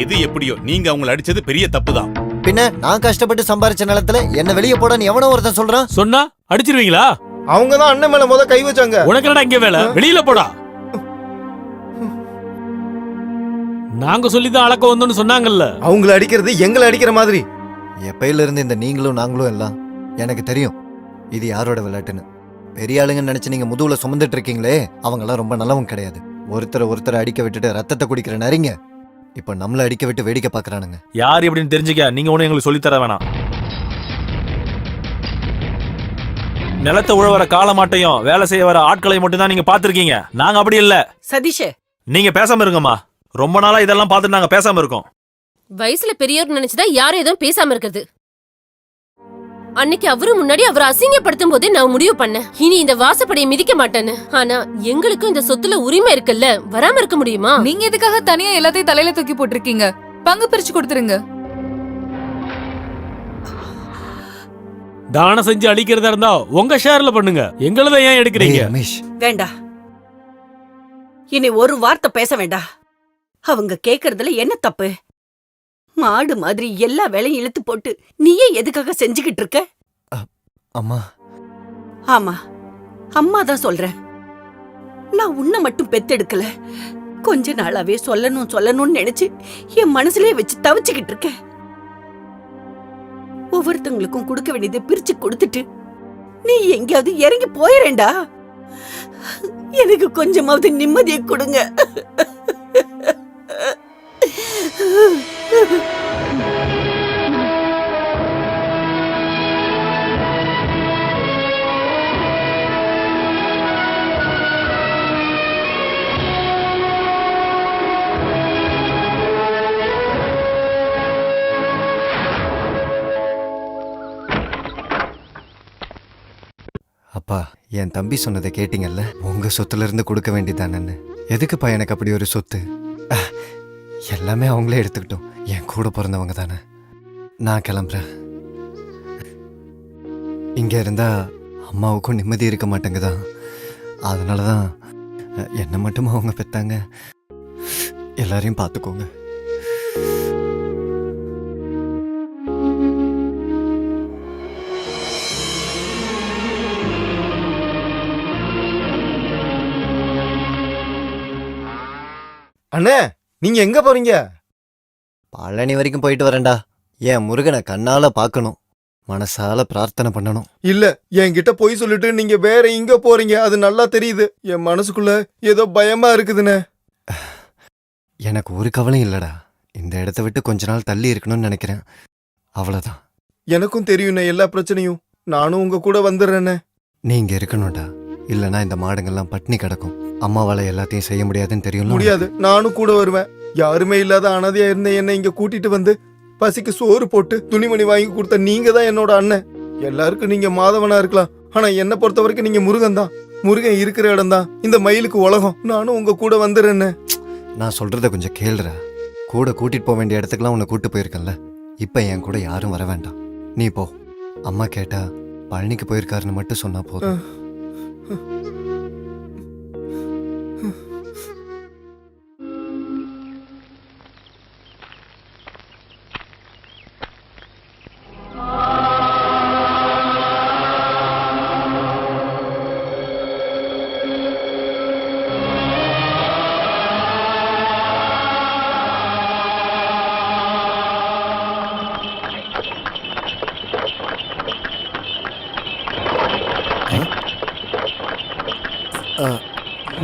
எது எப்படியோ நீங்க அவங்கள அடிச்சது பெரிய தப்பு தான் பின்ன நான் கஷ்டப்பட்டு சம்பாரிச்ச நிலத்துல என்ன வெளியே போடான்னு எவனோ ஒருத்தன் சொல்றான்? சொன்னா அடிச்சிருவீங்களா? அவங்க தான் அண்ணன் மேல முத கை வச்சாங்க. உனக்கு என்னடா இங்க வேலை? வெளியில போடா. நாங்க சொல்லிதான் அளக்க வந்தோம்னு சொன்னாங்கல்ல. அவங்கள அடிக்கிறது எங்களை அடிக்கிற மாதிரி. எப்பயில இருந்து இந்த நீங்களும் நாங்களும் எல்லாம் எனக்கு தெரியும். இது யாரோட விளையாட்டுன்னு. பெரிய ஆளுங்கன்னு நினைச்சு நீங்க முதுகுல சுமந்துட்டு இருக்கீங்களே அவங்க எல்லாம் ரொம்ப நல்லவங்க கிடையாது. ஒருத்தரை ஒருத்தரை அடிக்க விட்டுட்டு ரத்தத்தை குடிக்கிற நரிங்க. இப்ப நம்மள அடிக்க விட்டு வேடிக்கை பாக்குறானுங்க யார் எப்படின்னு தெரிஞ்சுக்க நீங்க ஒண்ணு எங்களுக்கு சொல்லித் தர வேணாம். நிலத்தை உழவர காலமாட்டையும் வேலை செய்ய வர ஆட்களை மட்டும் தான் நீங்க பாத்திருக்கீங்க நாங்க அப்படி இல்ல. சதீஷ். நீங்க பேசாம இருங்கம்மா. ரொம்ப நாளா இதெல்லாம் பார்த்துட்டு நாங்க பேசாம இருக்கோம். வயசுல பெரியவர் நினைச்சுதான் யாரும் எதுவும் பேசாம இருக்குது அன்னைக்கு அவரு முன்னாடி அவர் அசிங்கப்படுத்தும் போதே நான் முடிவு பண்ணேன். இனி இந்த வாசப்படியை மிதிக்க மாட்டேன்னு. ஆனா எங்களுக்கும் இந்த சொத்துல உரிமை இருக்குல்ல? வராம இருக்க முடியுமா? நீங்க எதுக்காக தனியா எல்லாத்தையும் தலையில தூக்கி போட்டிருக்கீங்க? பங்கு பிரிச்சு கொடுத்துருங்க. தானம் செஞ்சு அழிக்கிறதா இருந்தா உங்க ஷேர்ல பண்ணுங்க. எங்களத ஏன் எடுக்கிறீங்க? ரமேஷ். வேண்டா. இனி ஒரு வார்த்தை பேச வேண்டாம் அவங்க கேக்குறதுல என்ன தப்பு? மாடு மாதிரி எல்லா வேலையும் இழுத்து போட்டு நீயே எதுக்காக செஞ்சுக்கிட்டு இருக்க? அம்மா. ஆமா அம்மா தான் சொல்றேன். நான் உன்னை மட்டும் பெத்தெடுக்கல. கொஞ்ச நாளாவே சொல்லணும் சொல்லணும்னு நினைச்சு என் மனசுலயே வச்சு தவிச்சுக்கிட்டு இருக்கேன் ஒவ்வொருத்தங்களுக்கும் கொடுக்க வேண்டியதை பிரிச்சு கொடுத்துட்டு நீ எங்கேயாவது இறங்கி போயிரேண்டா எனக்கு கொஞ்சமாவது நிம்மதியை கொடுங்க. அப்பா என் தம்பி சொன்னதை கேட்டீங்கல்ல? உங்க சொத்துல இருந்து கொடுக்க வேண்டியதானன்னு எதுக்குப்பா எனக்கு அப்படி ஒரு சொத்து? எல்லாமே அவங்களே எடுத்துக்கிட்டோம். என் கூட பிறந்தவங்க தானே. நான் கிளம்புறேன். இங்கே இருந்தால் அம்மாவுக்கும் நிம்மதி இருக்க மாட்டேங்குதான் அதனால தான் என்னை மட்டும் அவங்க பெற்றாங்க எல்லாரையும் பார்த்துக்கோங்க. அண்ணே! நீங்க எங்க போறீங்க? பழனி வரைக்கும் போயிட்டு வரேன்டா. என் முருகனை கண்ணால பார்க்கணும். மனசால பிரார்த்தனை பண்ணணும். இல்ல என்கிட்ட பொய் சொல்லிட்டு நீங்க வேற எங்க போறீங்க? அது நல்லா தெரியுது. என் மனசுக்குள்ள ஏதோ பயமா இருக்குதுண்ணே எனக்கு ஒரு கவலையும் இல்லடா. இந்த இடத்த விட்டு கொஞ்ச நாள் தள்ளி இருக்கணும்னு நினைக்கிறேன். அவ்வளவுதான். எனக்கும் தெரியுண்ணே எல்லா பிரச்சனையும். நானும் உங்க கூட வந்துடுறேண்ணே நீ இங்க இருக்கணும்டா. இல்லனா இந்த மாடுங்கள்லாம் பட்னி கிடக்கும். அம்மாவால எல்லாத்தையும் செய்ய முடியாதுன்னு தெரியும் முடியாது. நானும் கூட வருவேன். யாருமே இல்லாத அனாதையா இருந்த என்னை இங்க கூட்டிட்டு வந்து பசிக்கு சோறு போட்டு துணிமணி வாங்கி கொடுத்த நீங்க தான் என்னோட அண்ணன். எல்லாருக்கும் நீங்க மாதவனா இருக்கலாம். ஆனா என்ன பொறுத்த வரைக்கும் நீங்க முருகன் தான் முருகன் இருக்கிற இடம் தான் இந்த மயிலுக்கு உலகம். நானும் உங்க கூட வந்துடுறேண்ணே நான் சொல்றத கொஞ்சம் கேளுடா. கூட கூட்டிட்டு போக வேண்டிய இடத்துக்குலாம் உன்னை கூட்டு போயிருக்கேன்ல. இப்ப என் கூட யாரும் வர வேண்டாம். நீ போ. அம்மா கேட்டா பழனிக்கு போயிருக்காருன்னு மட்டும் சொன்னா போதும். Oh.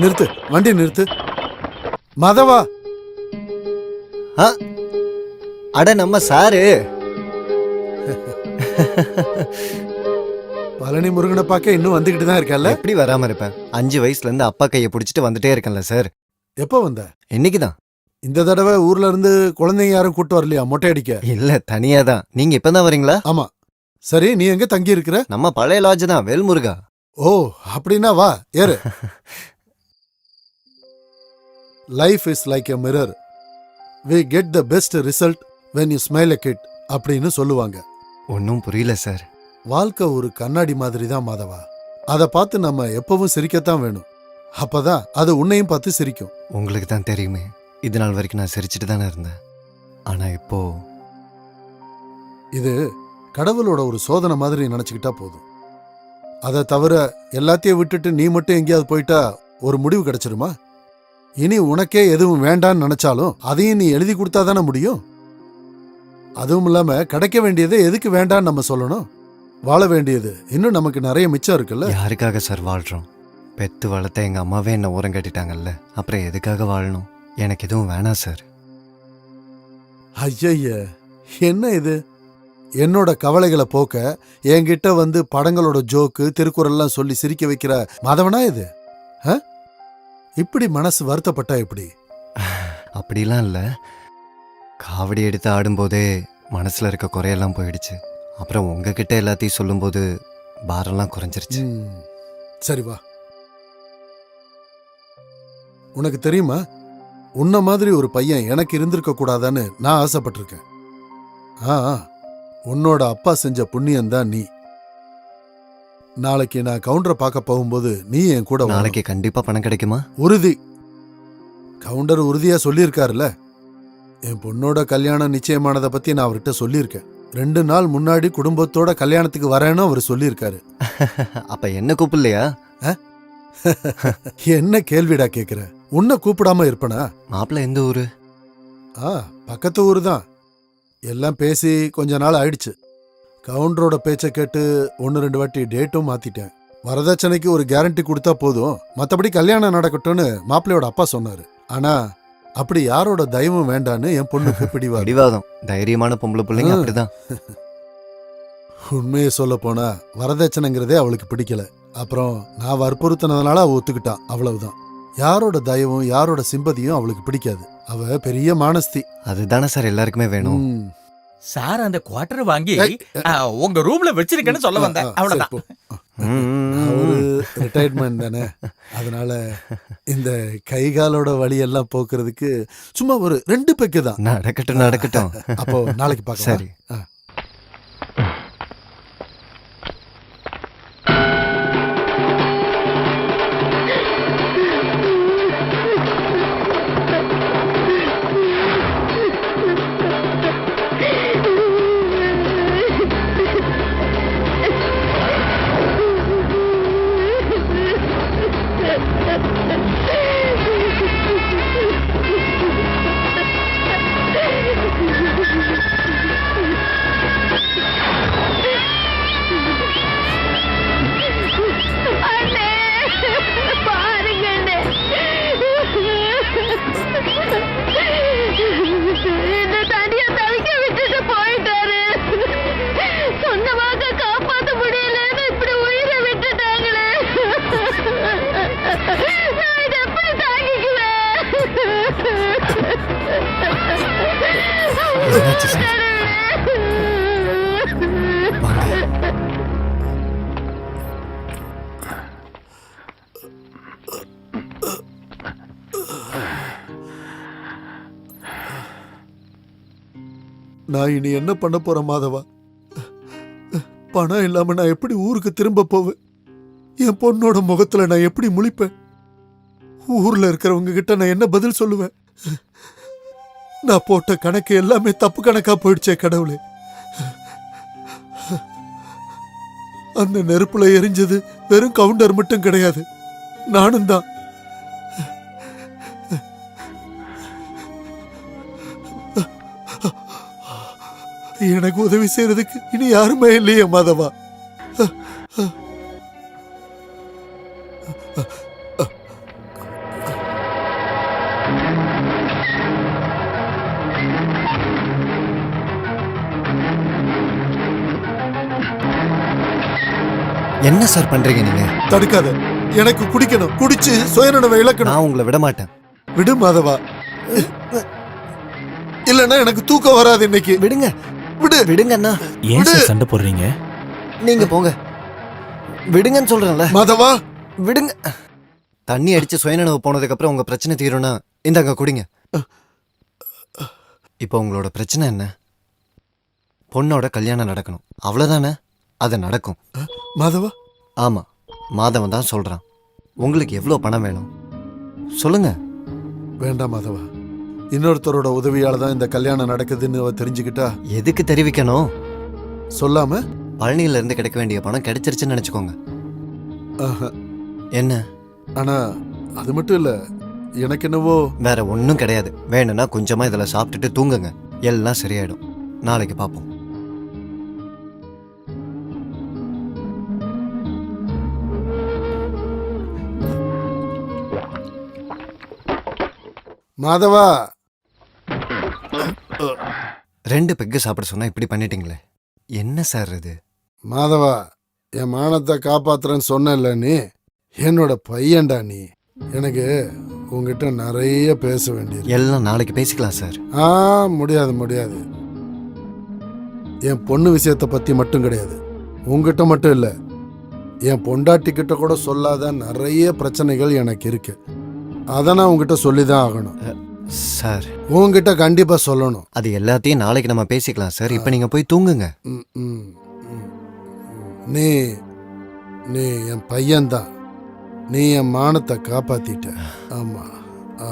நிறுத்து வண்டி நிறுத்து. மதவா. அட நம்ம சாரு. பழனி முருகனை பார்க்க இன்னும் வந்துகிட்டு தான் இருக்கல்ல? எப்படி வராம இருப்பேன்? அஞ்சு வயசுல இருந்து அப்பா கையை பிடிச்சிட்டு வந்துட்டே இருக்கேன்ல சார். எப்போ வந்த? இன்னைக்குதான் இந்த தடவை ஊர்ல இருந்து குழந்தைங்க யாரும் கூட்டு வரலையா? மொட்டை அடிக்க? இல்ல தனியா தான். நீங்க இப்பதான் வரீங்களா? ஆமா. சரி நீ எங்க தங்கி இருக்கிற நம்ம பழைய லாட்ஜ் தான் வேல்முருகா. ஓ அப்படின்னா வா ஏறு. Life is like a mirror we get the best result when you smile a kid அப்படின்னு சொல்லுவாங்க. ஒன்னும் புரியல சார். வாழ்க்கை ஒரு கண்ணாடி மாதிரி தான் மாதவா. அதை பார்த்து நம்ம எப்பவும் சிரிக்கத்தான் வேணும். அப்பதான் அது உன்னையும் பார்த்து சிரிக்கும். உங்களுக்கு தான் தெரியுமே இது நாள் வரைக்கும் நான் சிரிச்சிட்டு தானே இருந்தேன். ஆனா இப்போ இது கடவுளோட ஒரு சோதனை மாதிரி நினைச்சுக்கிட்டா போதும். அதை தவிர எல்லாத்தையும் விட்டுட்டு நீ மட்டும் எங்கேயாவது போயிட்டா ஒரு முடிவு கிடைச்சிருமா? இனி உனக்கே எதுவும் வேண்டான்னு நினைச்சாலும் அதையும் நீ எழுதி கொடுத்தா தானே முடியும்? அதுவும் இல்லாம கிடைக்க வேண்டியதை எதுக்கு வேண்டான்னு நம்ம சொல்லணும்? வாழ வேண்டியது இன்னும் நமக்கு நிறைய மிச்சம் இருக்குல்ல? யாருக்காக சார் வாழ்றோம்? பெத்து வளர்த்த எங்க அம்மாவே என்ன ஓரம் கட்டிட்டாங்கல்ல? அப்புறம் எதுக்காக வாழணும்? எனக்கு எதுவும் வேணாம் சார். ஐயய்ய என்ன இது? என்னோட கவலைகளை போக்க என்கிட்ட வந்து படங்களோட ஜோக்கு திருக்குறள்லாம் சொல்லி சிரிக்க வைக்கிற மாதவனா இது? ஆ? இப்படி மனசு வருத்தப்பட்டா எப்படி? அப்படிலாம் இல்லை. காவடி எடுத்து ஆடும்போதே மனசுல இருக்க குறையெல்லாம் போயிடுச்சு. அப்புறம் உங்ககிட்ட எல்லாத்தையும் சொல்லும்போது பாரம்லாம் குறைஞ்சிருச்சு. ம், சரி வா. உனக்கு தெரியுமா? உன்ன மாதிரி ஒரு பையன் எனக்கு இருந்திருக்க கூடாதான்னு நான் ஆசைப்பட்டிருக்கேன். ஆ உன்னோட அப்பா செஞ்ச புண்ணியம் தான் நீ. நாளைக்கு நான் கவுண்டரை பார்க்க போகும்போது நீ என் கூட வரணும். நாளைக்கு கண்டிப்பா பணம் கிடைக்குமா? உறுதி. கவுண்டர் உறுதியா சொல்லியிருக்காருல்ல? என் பொண்ணோட கல்யாணம் நிச்சயமானதை பத்தி நான் அவர்கிட்ட சொல்லியிருக்கேன். ரெண்டு நாள் முன்னாடி குடும்பத்தோட கல்யாணத்துக்கு வரேன்னு அவர் சொல்லியிருக்காரு. அப்ப என்ன கூப்பிடலையா? என்ன கேள்விடா கேக்குற? உன்னை கூப்பிடாம இருப்பனா? மாப்பிள்ள எந்த ஊரு? ஆ பக்கத்து ஊர் தான். எல்லாம் பேசி கொஞ்ச நாள் ஆயிடுச்சு. கவுண்டரோட பேச்சை கேட்டு ஒன்று ரெண்டு வாட்டி டேட்டும் மாத்திட்டேன். வரதட்சணைக்கு ஒரு கேரண்டி கொடுத்தா போதும். மற்றபடி கல்யாணம் நடக்கட்டும்னு மாப்பிள்ளையோட அப்பா சொன்னாரு. ஆனா அப்படி யாரோட தயவும் வேண்டான்னு என் பொண்ணுக்கு பிடிவாரு பிடிவாதம். தைரியமான பொம்பளை பிள்ளைங்க. அப்படிதான். உண்மையை சொல்ல போனா வரதட்சணைங்கிறதே அவளுக்கு பிடிக்கல. அப்புறம் நான் வற்புறுத்தினதுனால அவ ஒத்துக்கிட்டான். அவ்வளவுதான். யாரோட தயவும் யாரோட சிம்பதியும் அவளுக்கு பிடிக்காது. அவ பெரிய மானஸ்தி. அதுதானே சார் எல்லாருக்குமே வேணும். சார் அந்த குவார்டர் வாங்கி உங்க ரூம்ல வச்சிருக்கேன்னு சொல்ல வந்தேன். அவ்வளவுதான். ரிட்டையர்மெண்ட் தானே. அதனால இந்த கை காலோட வலி எல்லாம் போக்குறதுக்கு சும்மா ஒரு ரெண்டு பெக்கு தான். நடக்கட்டும் நடக்கட்டும். அப்போ நாளைக்கு பார்க்கலாம். சரி. நான் இனி என்ன பண்ண போறேன் மாதவா? பணம் இல்லாம நான் எப்படி ஊருக்கு திரும்ப போவேன்? என் பொண்ணோட முகத்துல நான் எப்படி முழிப்பேன்? ஊர்ல இருக்கிறவங்க கிட்ட நான் என்ன பதில் சொல்லுவேன்? நான் போட்ட கணக்கு எல்லாமே தப்பு கணக்கா போயிடுச்சே கடவுளே. அந்த நெருப்புல எரிஞ்சது வெறும் கவுண்டர் மட்டும் கிடையாது. நானும் தான் எனக்கு உதவி செய்யறதுக்கு இனி யாருமே இல்லையே மாதவா. என்ன சார் பண்றீங்க நீங்க? தடுக்காத. எனக்கு குடிக்கணும். குடிச்சு சுயநனவை இழக்கணும். நான் உங்களை விட மாட்டேன். விடு மாதவா. இல்லைன்னா எனக்கு தூக்கம் வராது இன்னைக்கு. விடுங்க. விடு. விடுங்க அண்ணா ஏன் சார் சண்டை போடுறீங்க? நீங்க போங்க. விடுங்கன்னு சொல்றேன்ல. மாதவா. விடுங்க. தண்ணி அடிச்சு சுயநனவு போனதுக்கு அப்புறம் உங்க பிரச்சனை தீரும்னா இந்தாங்க குடிங்க. இப்போ உங்களோட பிரச்சனை என்ன? பொண்ணோட கல்யாணம் நடக்கணும். அவ்வளவுதானே? அது நடக்கும். மாதவா? ஆமா. மாதவன் தான் சொல்றான். உங்களுக்கு எவ்வளவு பணம் வேணும்? சொல்லுங்க. வேண்டாம் மாதவா. இன்னொருத்தரோட உதவியால தான் இந்த கல்யாணம் நடக்குதுன்னு அவ தெரிஞ்சுக்கிட்டா? எதுக்கு தெரிவிக்கணும்? சொல்லாம? பழனியில இருந்து கிடைக்க வேண்டிய பணம் கிடைச்சிருச்சுன்னு நினைச்சுக்கோங்க. ஆஹா. என்ன? ஆனா அது மட்டும் இல்ல எனக்கு என்னவோ? வேற ஒன்றும் கிடையாது. வேணும்னா கொஞ்சமா இதில் சாப்பிட்டுட்டு தூங்குங்க. எல்லாம் சரியாயிடும். நாளைக்கு பார்ப்போம் மாதவா! ரெண்டு பெக்கு சாப்பிட சொன்னா இப்படி பண்ணிட்டீங்களே. என்ன சார் இது? மாதவா என் மானத்தை காப்பாத்துறேன்னு சொன்னல நீ? என்னோட பையன்டா நீ. எனக்கு உங்ககிட்ட நிறைய பேச வேண்டியது எல்லாம் நாளைக்கு பேசிக்கலாம் சார். ஆ முடியாது முடியாது. என் பொண்ணு விஷயத்தை பத்தி மட்டும் கிடையாது. உங்ககிட்ட மட்டும் இல்ல. என் பொண்டாட்டி கிட்ட கூட சொல்லாத நிறைய பிரச்சனைகள் எனக்கு இருக்கு. அதை நான் உங்ககிட்ட சொல்லிதான் ஆகணும். சார் உங்ககிட்ட கண்டிப்பா சொல்லணும் அது எல்லாத்தையும் நாளைக்கு நம்ம பேசிக்கலாம் சார் இப்போ நீங்க போய் தூங்குங்க ம், ம், ம். நீ நீ என் பையன்தான் நீ என் மானத்தை காப்பாத்திட்ட ஆமா ஆ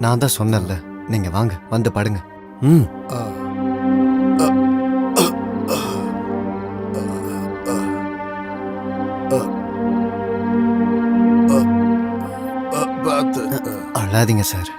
நான் தான் சொன்னேன்ல நீங்க வாங்க வந்து படுங்க ம் ஆ பார்த்து அழாதீங்க சார்